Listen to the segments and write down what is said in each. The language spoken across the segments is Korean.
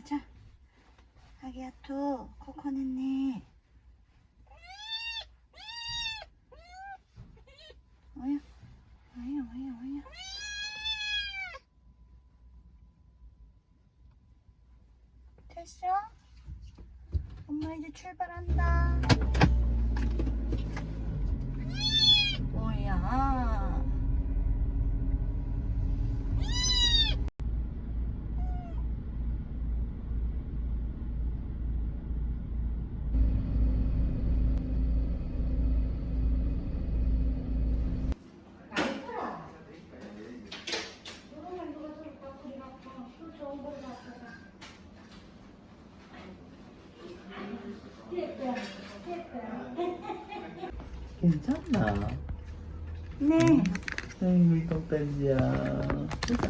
가자. 아기야 또 코코넷네. 어여, 어여, 어여, 어여. 됐어? 엄마 이제 출발한다. 뭐야? 괜찮나? 네. 아이고 똥단지야 보자.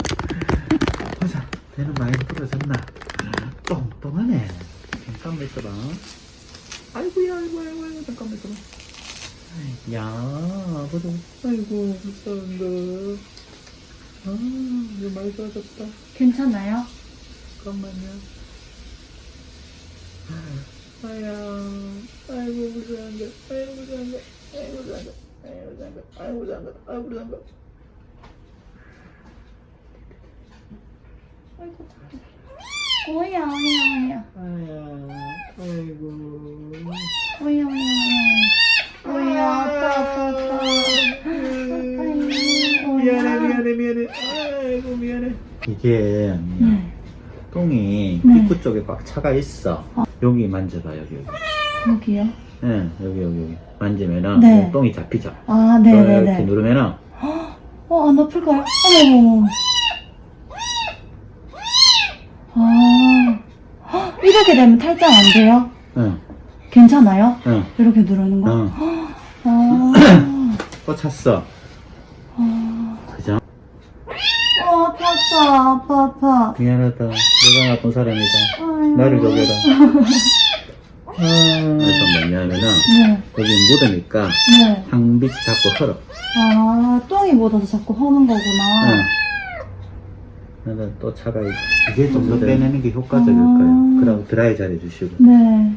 보자. 배는 많이 부러졌나? 똥똥하네. 잠깐만 있어봐. 아이고야 아이고 아이고 아이고 잠깐만 있어봐. 야 보자. 아이고 불쌍한다. 아 이거 많이 좋아졌다. 괜찮아요? 잠깐만요. 아야 아이고 불쌍한데. 아이고 불쌍한데 아이고 불쌍한데 아이고 불쌍한데 아이고 불쌍한데 아이고 불쌍한데 오야, 오야, 오야. 아야, 아이고. 오야, 오야, 오야. 오야, 아빠, 아빠, 아빠. 아이고, 미안해. 미안해, 미안해. 아이고, 미안해. 이게 네. 똥이 네. 입구 쪽에 꽉 차가 있어. 여기 만져봐, 여기, 여기. 여기요? 응, 여기, 여기, 여기. 만지면은 네. 똥이 잡히죠. 아, 이렇게 네네네. 누르면은 어, 안 아플까요? 어머머머. 아, 헉, 이렇게 되면 탈장 안 돼요? 응, 괜찮아요? 응, 이렇게 누르는 거? 응. 아, 또 찼어. 아. 그죠? 어, 아파, 아파, 아파, 아파. 미안하다. 내가 나쁜 사람이다. 아유. 나를 녹여라. 그래서 뭐냐면은 네, 여기 묻으니까 네. 항빛이 자꾸 흘러. 아, 똥이 묻어서 자꾸 허는 거구나. 응. 나는 또 차가 있- 이게 좀 더 빼내는 게 효과적일 아. 거예요. 그럼 드라이 잘 해주시고. 네.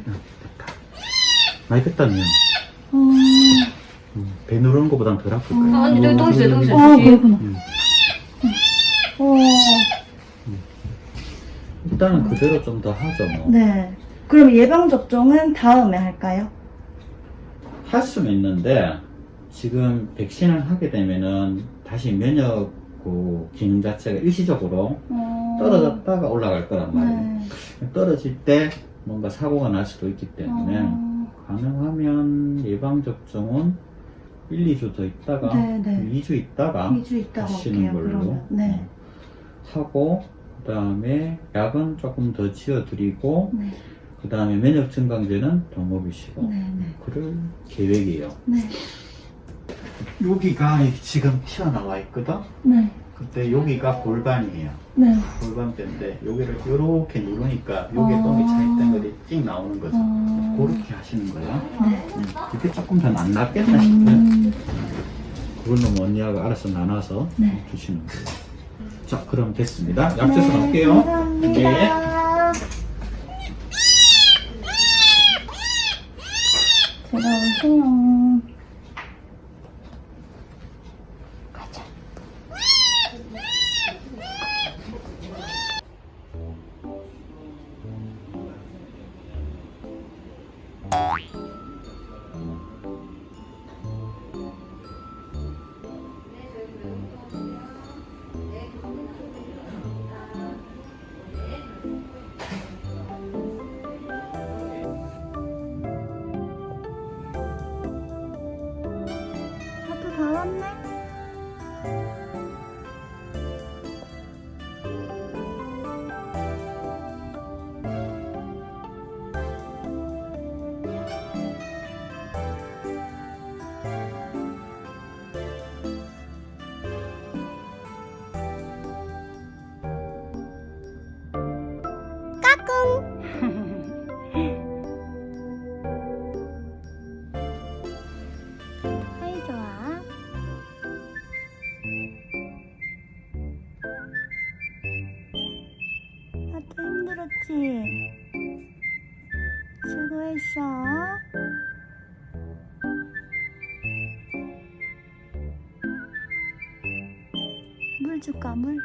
많이 뺐다며. 어, 음, 배 누르는 것보단 덜 아플 거예요. 아, 언니, 저기 똥 있어요, 똥 있어요. 아, 그렇구나. 음. 어, 일단은 그대로 좀 더 하죠. 뭐. 네. 그럼 예방접종은 다음에 할까요? 할 수는 있는데 지금 백신을 하게 되면은 다시 면역 그 기능 자체가 일시적으로 어, 떨어졌다가 올라갈 거란 말이에요. 네. 떨어질 때 뭔가 사고가 날 수도 있기 때문에 어, 가능하면 예방접종은 1, 2주 더 있다가 네, 네. 2주 있다가 2주 있다가 하시는 할게요, 걸로. 네. 어, 하고 그 다음에 약은 조금 더 지어드리고 네. 그 다음에 면역 증강제는 더 먹이시고 네, 네. 그럴 계획이에요. 네. 여기가 지금 튀어나와 있거든. 네. 근데 여기가 골반이에요. 네. 골반뼈인데 여기를 이렇게 누르니까 여기에 아. 똥이 차 있던 것이 찍 나오는 거죠. 어, 그렇게 하시는 거예요. 네. 음, 이게 조금 더안 낫겠나 싶어요. 음, 그걸로 뭐 언니하고 알아서 나눠서 네. 주시는 거예요. 자, 그럼 됐습니다. 약재서 네, 갈게요. 감사합니다. 제가 올게요. 가자. 했어? 물 줄까 물?